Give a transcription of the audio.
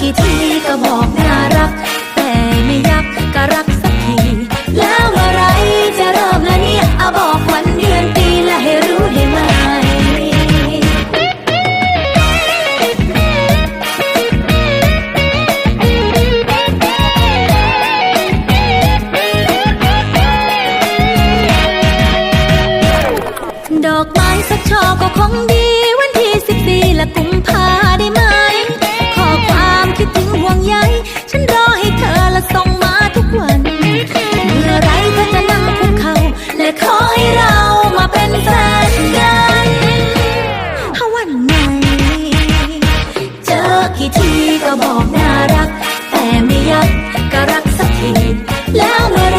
กี่ทีก็บอกน่ารัก แต่ไม่ยักก็รักสักที แล้วเมื่อไรจะเริ่มละเนี่ยเอาบอกวันเดือนปีและให้รู้ได้ไหมดอกไม้สักช่อก็คงดี เรามาเป็นแฟนกันถ้าวันไหน เจอกี่ทีก็บอกน่ารัก แต่ไม่ยักก็รักสักที แล้วเมื่อ